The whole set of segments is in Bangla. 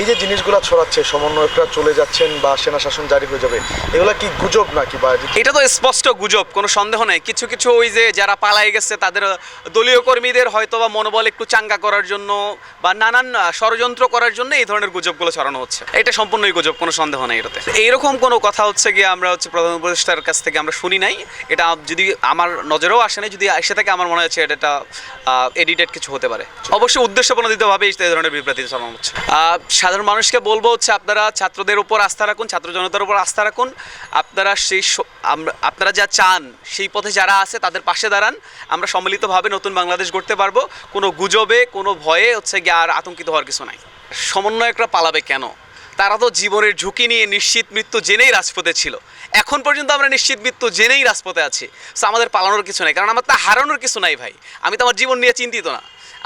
এই যে জিনিসগুলো ছড়াচ্ছে, সমন্বয়করা চলে যাচ্ছেন বা সেনা শাসন জারি হয়ে যাবে, এগুলো কি গুজব নাকি বা এটা তো স্পষ্ট গুজব, কোনো সন্দেহ নেই। কিছু কিছু ওই যে যারা পালাই গেছে, তাদের দলীয় কর্মীদের হয়তো বা মনোবল একটু চাঙ্গা করার জন্য বা নানান ষড়যন্ত্র করার জন্য এই ধরনের গুজবগুলো ছড়ানো হচ্ছে। এটা সম্পূর্ণই গুজব, কোনো সন্দেহ নেই এটাতে। এইরকম কোনো কথা হচ্ছে গিয়ে আমরা হচ্ছে প্রধান উপদেষ্টার কাছ থেকে আমরা শুনি নাই। এটা যদি আমার নজরেও আসে নাই, যদি এসে থাকে, আমার মনে হচ্ছে এটা একটা এডিটেড কিছু হতে পারে। অবশ্যই উদ্দেশ্যপ্রণোদিতভাবে এই ধরনের বিভ্রাতি ছড়ানো হচ্ছে। সাধারণ মানুষকে বলব হচ্ছে আপনারা ছাত্রদের উপর আস্থা রাখুন, ছাত্র জনতার উপর আস্থা রাখুন। আপনারা সেই আপনারা যা চান, সেই পথে যারা আছে তাদের পাশে দাঁড়ান। আমরা সম্মিলিতভাবে নতুন বাংলাদেশ গড়তে পারব। কোনো গুজবে, কোনো ভয়ে হচ্ছে গিয়ে আর আতঙ্কিত হওয়ার কিছু নাই। সমন্বয়করা পালাবে কেন? তারা তো জীবনের ঝুঁকি নিয়ে নিশ্চিত মৃত্যু জেনেই রাজপথে ছিল। এখন পর্যন্ত আমরা নিশ্চিত মৃত্যু জেনেই রাজপথে আছি। সো আমাদের পালানোর কিছু নাই, কারণ আমার তা হারানোর কিছু নাই ভাই। আমি তো আমার জীবন নিয়ে চিন্তিত না।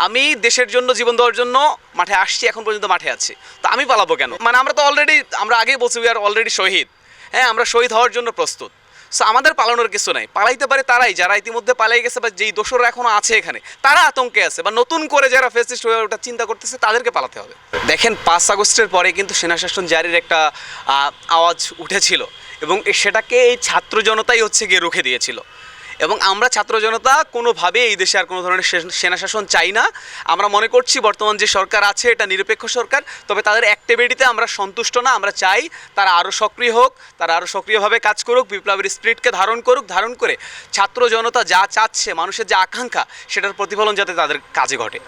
আমি দেশের জন্য, জীবন দেওয়ার জন্য মাঠে আসছি, এখন পর্যন্ত মাঠে আছি। তো আমি পালাবো কেন? মানে আমরা তো অলরেডি আমরা আগেই বলছি উই আর অলরেডি শহীদ। হ্যাঁ আমরা শহীদ হওয়ার জন্য প্রস্তুত। সো আমাদের পালানোর কিছু নাই। পালাইতে পারে তারাই, যারা ইতিমধ্যে পালাই গেছে বা যেই দোসররা এখনও আছে এখানে, তারা আতঙ্কে আছে বা নতুন করে যারা ফেসিস্ট হয়ে ওটা চিন্তা করতেছে, তাদেরকে পালাতে হবে। দেখেন, পাঁচ আগস্টের পরে কিন্তু সেনা শাসন জারির একটা আওয়াজ উঠেছিল এবং সেটাকে এই ছাত্র জনতাই হচ্ছে গিয়ে রুখে দিয়েছিল। এবং আমরা ছাত্র জনতা কোনোভাবে এই দেশে আর কোনো ধরনের সেনা শাসন চাই না। আমরা মনে করছি বর্তমান যে সরকার আছে, এটা নিরপেক্ষ সরকার, তবে তাদের অ্যাক্টিভিটিতে আমরা সন্তুষ্ট না, আমরা চাই তারা আরও সক্রিয় হোক, তারা আরও সক্রিয়ভাবে কাজ করুক, বিপ্লবের স্পিরিটকে ধারণ করুক, ধারণ করে ছাত্র জনতা যা চাচ্ছে, মানুষের যে আকাঙ্ক্ষা, সেটার প্রতিফলন যাতে তাদের কাজে ঘটে।